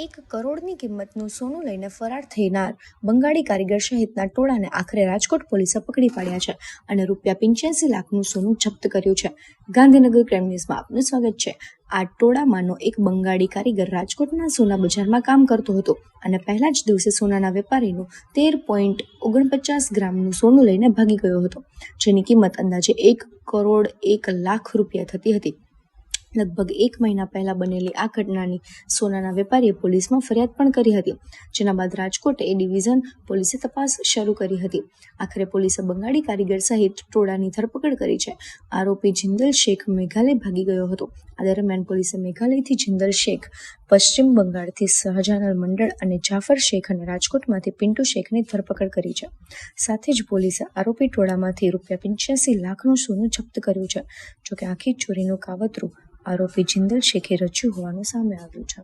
એક કરોડની કિંમતનું સોનું લઈને ફરાર થનાર બંગાળી કારીગર સહિતના ટોળાને આખરે રાજકોટ પોલીસે પકડી પાડ્યા છે અને રૂપિયા પંચ્યાસી લાખનું સોનું જપ્ત કર્યું છે. ગાંધીનગર ક્રાઇમ ન્યૂઝમાં આપનું સ્વાગત છે. આ ટોળામાંનો એક બંગાળી કારીગર રાજકોટના સોના બજારમાં કામ કરતો હતો અને પહેલા જ દિવસે સોનાના વેપારીનું તેર પોઈન્ટ ઓગણપચાસ ગ્રામનું સોનું લઈને ભાગી ગયો હતો, જેની કિંમત અંદાજે એક કરોડ એક લાખ રૂપિયા થતી હતી. લગભગ એક મહિના પહેલા બનેલી આ ઘટનાની સોનાના વેપારીએ પોલીસમાં ફરિયાદ પણ કરી હતી, જેના બાદ રાજકોટ એ ડિવિઝન પોલીસે તપાસ શરૂ કરી હતી. આખરે પોલીસે બંગાળી કારીગર સહિત ટોળાની ધરપકડ કરી છે. આરોપી જિંદલ શેખ મેઘાલય ભાગી ગયો હતો. આ દરમિયાન પોલીસે મેઘાલયથી જિંદલ શેખ, પશ્ચિમ બંગાળથી સહજાનલ મંડળ અને જાફર શેખ અને રાજકોટમાંથી પિન્ટુ શેખની ધરપકડ કરી છે. સાથે જ પોલીસે આરોપી ટોળામાંથી રૂપિયા પંચ્યાસી લાખનું સોનું જપ્ત કર્યું છે. જોકે આખી ચોરીનું કાવતરું આરોપી જિંદલ શેખે રચ્યું હોવાનું સામે આવ્યું છે.